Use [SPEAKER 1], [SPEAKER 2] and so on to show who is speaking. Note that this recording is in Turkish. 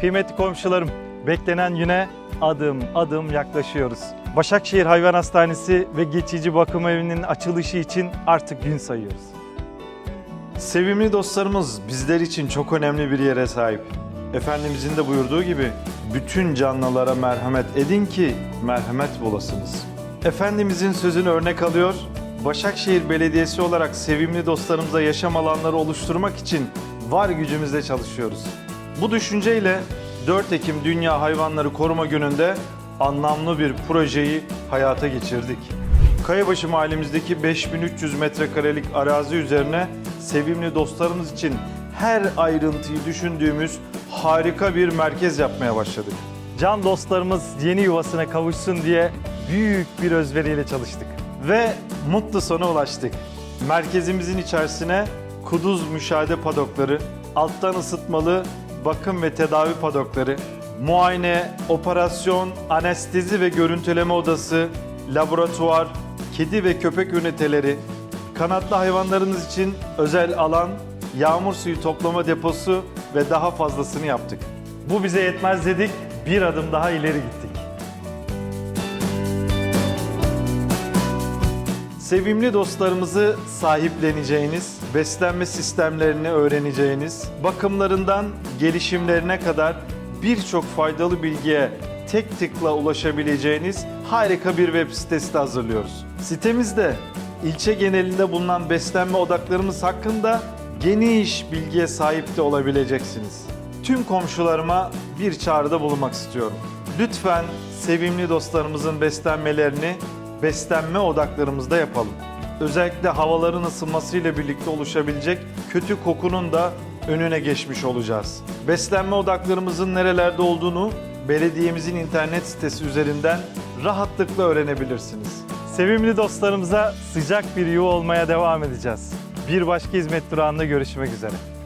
[SPEAKER 1] Kıymetli komşularım, beklenen güne adım adım yaklaşıyoruz. Başakşehir Hayvan Hastanesi ve Geçici Bakım Evi'nin açılışı için artık gün sayıyoruz.
[SPEAKER 2] Sevimli dostlarımız bizler için çok önemli bir yere sahip. Efendimizin de buyurduğu gibi bütün canlılara merhamet edin ki merhamet bulasınız. Efendimizin sözünü örnek alıyor, Başakşehir Belediyesi olarak sevimli dostlarımıza yaşam alanları oluşturmak için var gücümüzle çalışıyoruz. Bu düşünceyle 4 Ekim Dünya Hayvanları Koruma Günü'nde anlamlı bir projeyi hayata geçirdik. Kayabaşı mahallemizdeki 5300 metrekarelik arazi üzerine sevimli dostlarımız için her ayrıntıyı düşündüğümüz harika bir merkez yapmaya başladık.
[SPEAKER 1] Can dostlarımız yeni yuvasına kavuşsun diye büyük bir özveriyle çalıştık.
[SPEAKER 2] Ve mutlu sona ulaştık. Merkezimizin içerisine kuduz müşahede padokları, alttan ısıtmalı bakım ve tedavi padokları, muayene, operasyon, anestezi ve görüntüleme odası, laboratuvar, kedi ve köpek üniteleri, kanatlı hayvanlarınız için özel alan, yağmur suyu toplama deposu ve daha fazlasını yaptık.
[SPEAKER 1] Bu bize yetmez dedik, bir adım daha ileri gittik.
[SPEAKER 2] Sevimli dostlarımızı sahipleneceğiniz, beslenme sistemlerini öğreneceğiniz, bakımlarından gelişimlerine kadar birçok faydalı bilgiye tek tıkla ulaşabileceğiniz harika bir web sitesi de hazırlıyoruz. Sitemizde ilçe genelinde bulunan beslenme odaklarımız hakkında geniş bilgiye sahip de olabileceksiniz. Tüm komşularıma bir çağrıda bulunmak istiyorum. Lütfen sevimli dostlarımızın beslenmelerini beslenme odaklarımızda yapalım. Özellikle havaların ısınmasıyla birlikte oluşabilecek kötü kokunun da önüne geçmiş olacağız. Beslenme odaklarımızın nerelerde olduğunu belediyemizin internet sitesi üzerinden rahatlıkla öğrenebilirsiniz.
[SPEAKER 1] Sevimli dostlarımıza sıcak bir yuva olmaya devam edeceğiz. Bir başka hizmet durağında görüşmek üzere.